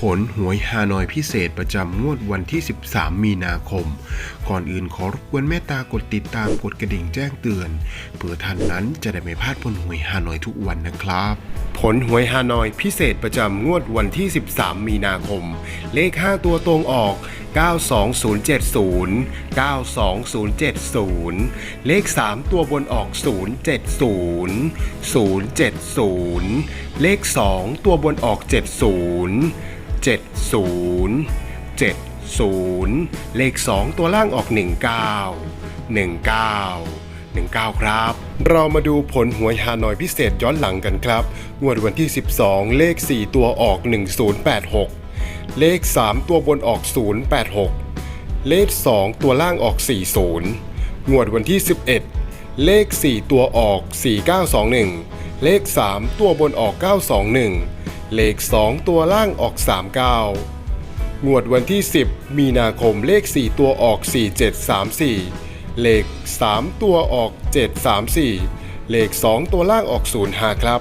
ผลหวยฮานอยพิเศษประจำงวดวันที่ 13 มีนาคม ก่อนอื่นขอรบกวนเมตตากดติดตามกดกระดิ่งแจ้งเตือน เพื่อท่านนั้นจะได้ไม่พลาดผลหวยฮานอยทุกวันนะครับ ผลหวยฮานอยพิเศษประจำงวดวันที่ 13 มีนาคม เลข 5 ตัวตรงออก 92070 92070 เลข 3 ตัวบนออก 070 070 เลข 2 ตัวบนออก 70 70 70 เลข 2 ตัวล่างออก 19 19 19 ครับ เรามาดูผลหวยฮานอยพิเศษย้อนหลังกันครับ งวดวันที่ 12 เลข 4 ตัวออก 1086 เลข 3 ตัวบนออก 086 เลข 2 ตัวล่างออก 40 งวดวันที่ 11 เลข 4 ตัวออก 4921 เลข 3 ตัวบนออก 921 เลข 2 ตัวล่างออก 39 งวดวันที่ 10 มีนาคมเลข 4 ตัวออก 4734 เลข 3 ตัวออก 734 เลข 2 ตัวล่างออก 05 ครับ